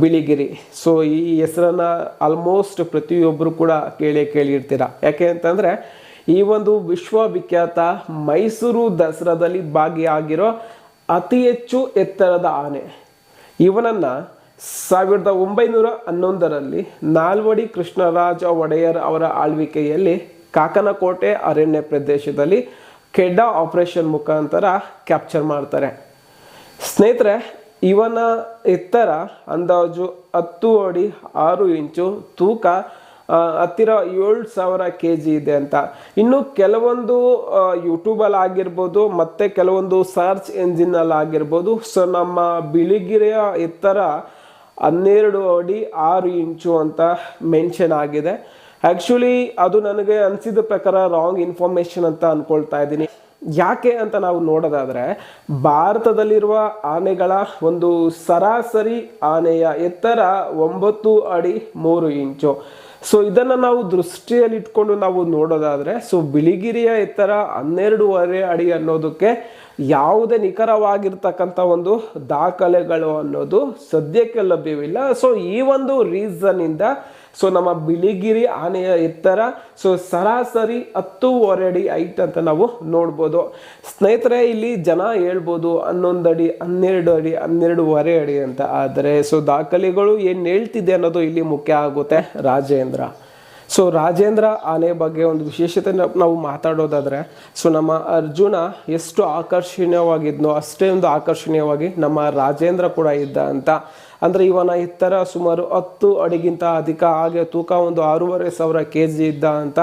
Biligiri. So ಈ ಹೆಸರನ್ನ almost ಪ್ರತಿಯೊಬ್ಬರು ಕೂಡ ಕೇಳಿ ಕೇಳಿರ್ತೀರ. ಯಾಕೆ ಅಂತಂದ್ರೆ, ಈ ಒಂದು ವಿಶ್ವವಿಖ್ಯಾತ ಮೈಸೂರು ದಸರಾದಲ್ಲಿ ಭಾಗಿಯಾಗಿರೋ ಅತಿ ಹೆಚ್ಚು ಎತ್ತರದ ಆನೆ. ಇವನನ್ನ ಸಾವಿರದ ಒಂಬೈನೂರ ಹನ್ನೊಂದರಲ್ಲಿ ನಾಲ್ವಡಿ ಕೃಷ್ಣರಾಜ ಒಡೆಯರ್ ಅವರ ಆಳ್ವಿಕೆಯಲ್ಲಿ ಕಾಕನಕೋಟೆ ಅರಣ್ಯ ಪ್ರದೇಶದಲ್ಲಿ ಕೆಡ್ಡ ಆಪರೇಷನ್ ಮುಖಾಂತರ ಕ್ಯಾಪ್ಚರ್ ಮಾಡ್ತಾರೆ. ಸ್ನೇಹಿತರೆ ಇವನ ಎತ್ತರ ಅಂದಾಜು ಹತ್ತು ಅಡಿ ಆರು ಇಂಚು ತೂಕ ಹತ್ತಿರ ಏಳು ಸಾವಿರ ಕೆ ಜಿ ಇದೆ ಅಂತ. ಇನ್ನು ಕೆಲವೊಂದು ಯೂಟ್ಯೂಬಲ್ಲಿ ಆಗಿರ್ಬೋದು, ಮತ್ತು ಕೆಲವೊಂದು ಸರ್ಚ್ ಎಂಜಿನಲ್ಲಿ ಆಗಿರ್ಬೋದು, ಸೊ ನಮ್ಮ ಬಿಳಿಗಿರಿಯ ಎತ್ತರ ಹನ್ನೆರಡು ಅಡಿ ಆರು ಇಂಚು ಅಂತ ಮೆನ್ಷನ್ ಆಗಿದೆ. ಆ್ಯಕ್ಚುಲಿ ಅದು ನನಗೆ ಅನಿಸಿದ ಪ್ರಕಾರ ರಾಂಗ್ ಇನ್ಫಾರ್ಮೇಷನ್ ಅಂತ ಅಂದ್ಕೊಳ್ತಾ ಇದ್ದೀನಿ. ಯಾಕೆ ಅಂತ ನಾವು ನೋಡೋದಾದರೆ, ಭಾರತದಲ್ಲಿರುವ ಆನೆಗಳ ಒಂದು ಸರಾಸರಿ ಆನೆಯ ಎತ್ತರ ಒಂಬತ್ತು ಅಡಿ ಮೂರು ಇಂಚು. ಸೊ ಇದನ್ನು ನಾವು ದೃಷ್ಟಿಯಲ್ಲಿ ಇಟ್ಕೊಂಡು ನಾವು ನೋಡೋದಾದರೆ ಸೊ ಬಿಳಿಗಿರಿಯ ಎತ್ತರ ಹನ್ನೆರಡೂವರೆ ಅಡಿ ಅನ್ನೋದಕ್ಕೆ ಯಾವುದೇ ನಿಖರವಾಗಿರ್ತಕ್ಕಂಥ ಒಂದು ದಾಖಲೆಗಳು ಅನ್ನೋದು ಸದ್ಯಕ್ಕೆ ಲಭ್ಯವಿಲ್ಲ. ಸೊ ಈ ಒಂದು ರೀಸನ್ ಇಂದ ಸೊ ನಮ್ಮ ಬಿಳಿಗಿರಿ ಆನೆಯ ಎತ್ತರ ಸೊ ಸರಾಸರಿ ಹತ್ತೂವರೆ ಅಡಿ ಐಟ್ ಅಂತ ನಾವು ನೋಡ್ಬೋದು. ಸ್ನೇಹಿತರೆ, ಇಲ್ಲಿ ಜನ ಹೇಳ್ಬೋದು ಹನ್ನೊಂದು ಅಡಿ ಹನ್ನೆರಡು ಅಡಿ, ಹನ್ನೆರಡೂವರೆ ಅಡಿ ಅಂತ. ಆದರೆ ಸೊ ದಾಖಲೆಗಳು ಏನು ಹೇಳ್ತಿದೆ ಅನ್ನೋದು ಇಲ್ಲಿ ಮುಖ್ಯ ಆಗುತ್ತೆ ರಾಜೇಂದ್ರ. ಸೊ ರಾಜೇಂದ್ರ ಆನೆ ಬಗ್ಗೆ ಒಂದು ವಿಶೇಷತೆ ನಾವು ಮಾತಾಡೋದಾದರೆ ಸೊ ನಮ್ಮ ಅರ್ಜುನ ಎಷ್ಟು ಆಕರ್ಷಣೀಯವಾಗಿದ್ನೋ ಅಷ್ಟೇ ಒಂದು ಆಕರ್ಷಣೀಯವಾಗಿ ನಮ್ಮ ರಾಜೇಂದ್ರ ಕೂಡ ಇದ್ದ ಅಂತ ಅಂದ್ರೆ ಇವನ ಎತ್ತರ ಸುಮಾರು ಹತ್ತು ಅಡಿಗಿಂತ ಅಧಿಕ, ಹಾಗೆ ತೂಕ ಒಂದು ಆರೂವರೆ ಸಾವಿರ ಕೆ ಜಿ ಇದ್ದ ಅಂತ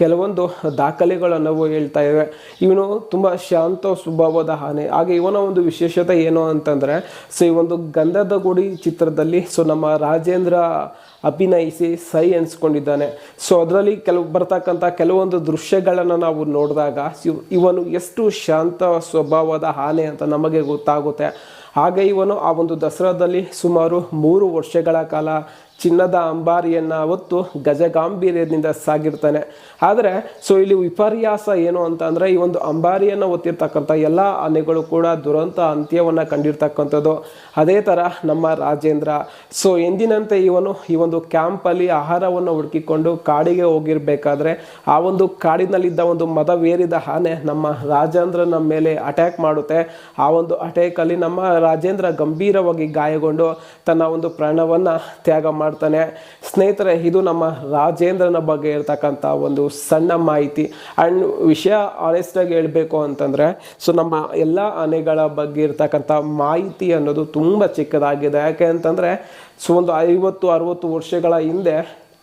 ಕೆಲವೊಂದು ದಾಖಲೆಗಳನ್ನು ನಾವು ಹೇಳ್ತಾ ಇವೆ. ಇವನು ತುಂಬ ಶಾಂತ ಸ್ವಭಾವದ ಆನೆ. ಹಾಗೆ ಇವನ ಒಂದು ವಿಶೇಷತೆ ಏನು ಅಂತಂದರೆ, ಸೊ ಈ ಒಂದು ಗಂಧದ ಗುಡಿ ಚಿತ್ರದಲ್ಲಿ, ಸೊ ನಮ್ಮ ರಾಜೇಂದ್ರ ಅಭಿನಯಿಸಿ ಸೈ ಅನ್ಸ್ಕೊಂಡಿದ್ದಾನೆ ಸೊ ಅದರಲ್ಲಿ ಕೆಲವು ಬರ್ತಕ್ಕಂಥ ಕೆಲವೊಂದು ದೃಶ್ಯಗಳನ್ನು ನಾವು ನೋಡಿದಾಗ ಇವನು ಎಷ್ಟು ಶಾಂತ ಸ್ವಭಾವದ ಆನೆ ಅಂತ ನಮಗೆ ಗೊತ್ತಾಗುತ್ತೆ. ಹಾಗೆ ಇವನು ಆ ಒಂದು ದಸರಾದಲ್ಲಿ ಸುಮಾರು ಮೂರು ವರ್ಷಗಳ ಕಾಲ ಚಿನ್ನದ ಅಂಬಾರಿಯನ್ನು ಹೊತ್ತು ಗಜಗಾಂಭೀರ್ಯದಿಂದ ಸಾಗಿರ್ತಾನೆ. ಆದರೆ ಸೊ ಇಲ್ಲಿ ವಿಪರ್ಯಾಸ ಏನು ಅಂತ ಅಂದರೆ ಈ ಒಂದು ಅಂಬಾರಿಯನ್ನು ಹೊತ್ತಿರ್ತಕ್ಕಂಥ ಎಲ್ಲ ಆನೆಗಳು ಕೂಡ ದುರಂತ ಅಂತ್ಯವನ್ನು ಕಂಡಿರ್ತಕ್ಕಂಥದ್ದು. ಅದೇ ಥರ ನಮ್ಮ ರಾಜೇಂದ್ರ. ಸೊ ಎಂದಿನಂತೆ ಇವನು ಈ ಒಂದು ಕ್ಯಾಂಪಲ್ಲಿ ಆಹಾರವನ್ನು ಹುಡುಕಿಕೊಂಡು ಕಾಡಿಗೆ ಹೋಗಿರಬೇಕಾದ್ರೆ, ಆ ಒಂದು ಕಾಡಿನಲ್ಲಿದ್ದ ಒಂದು ಮದವೇರಿದ ಆನೆ ನಮ್ಮ ರಾಜೇಂದ್ರನ ಮೇಲೆ ಅಟ್ಯಾಕ್ ಮಾಡುತ್ತೆ. ಆ ಒಂದು ಅಟ್ಯಾಕಲ್ಲಿ ನಮ್ಮ ರಾಜೇಂದ್ರ ಗಂಭೀರವಾಗಿ ಗಾಯಗೊಂಡು ತನ್ನ ಒಂದು ಪ್ರಾಣವನ್ನು ತ್ಯಾಗ ಮಾಡ್ತಾನೆ. ಸ್ನೇಹಿತರೆ, ಇದು ನಮ್ಮ ರಾಜೇಂದ್ರನ ಬಗ್ಗೆ ಇರ್ತಕ್ಕಂಥ ಒಂದು ಸಣ್ಣ ಮಾಹಿತಿ. ಆ್ಯಂಡ್ ವಿಷಯ ಆನೆಸ್ಟಾಗಿ ಹೇಳಬೇಕು ಅಂತಂದರೆ ಸೊ ನಮ್ಮ ಎಲ್ಲ ಆನೆಗಳ ಬಗ್ಗೆ ಇರ್ತಕ್ಕಂಥ ಮಾಹಿತಿ ಅನ್ನೋದು ತುಂಬ ಚಿಕ್ಕದಾಗಿದೆ. ಯಾಕೆ ಅಂತಂದರೆ, ಸೊ ಒಂದು ಐವತ್ತು, ಅರುವತ್ತು ವರ್ಷಗಳ ಹಿಂದೆ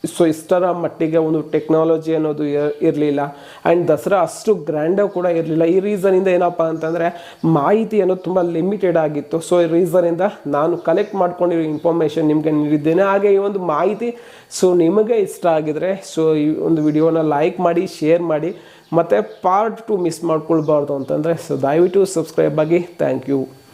ಸೊ ಇಷ್ಟರ ಮಟ್ಟಿಗೆ ಒಂದು ಟೆಕ್ನಾಲಜಿ ಅನ್ನೋದು ಇರಲಿಲ್ಲ. ಆ್ಯಂಡ್ ದಸರಾ ಅಷ್ಟು ಗ್ರ್ಯಾಂಡಾಗಿ ಕೂಡ ಇರಲಿಲ್ಲ. ಈ ರೀಸನಿಂದ ಏನಪ್ಪ ಅಂತಂದರೆ, ಮಾಹಿತಿ ಅನ್ನೋದು ತುಂಬ ಲಿಮಿಟೆಡ್ ಆಗಿತ್ತು. ಸೊ ಈ ರೀಸನಿಂದ ನಾನು ಕಲೆಕ್ಟ್ ಮಾಡ್ಕೊಂಡಿರೋ ಇನ್ಫಾರ್ಮೇಷನ್ ನಿಮಗೆ ನೀಡಿದ್ದೇನೆ. ಹಾಗೆ ಈ ಒಂದು ಮಾಹಿತಿ ಸೊ ನಿಮಗೆ ಇಷ್ಟ ಆಗಿದರೆ ಸೊ ಈ ಒಂದು ವಿಡಿಯೋನ ಲೈಕ್ ಮಾಡಿ ಶೇರ್ ಮಾಡಿ, ಮತ್ತು ಪಾರ್ಟ್ ಟು ಮಿಸ್ ಮಾಡ್ಕೊಳ್ಬಾರ್ದು ಅಂತಂದರೆ ಸೊ ದಯವಿಟ್ಟು ಸಬ್ಸ್ಕ್ರೈಬ್ ಆಗಿ. Thank you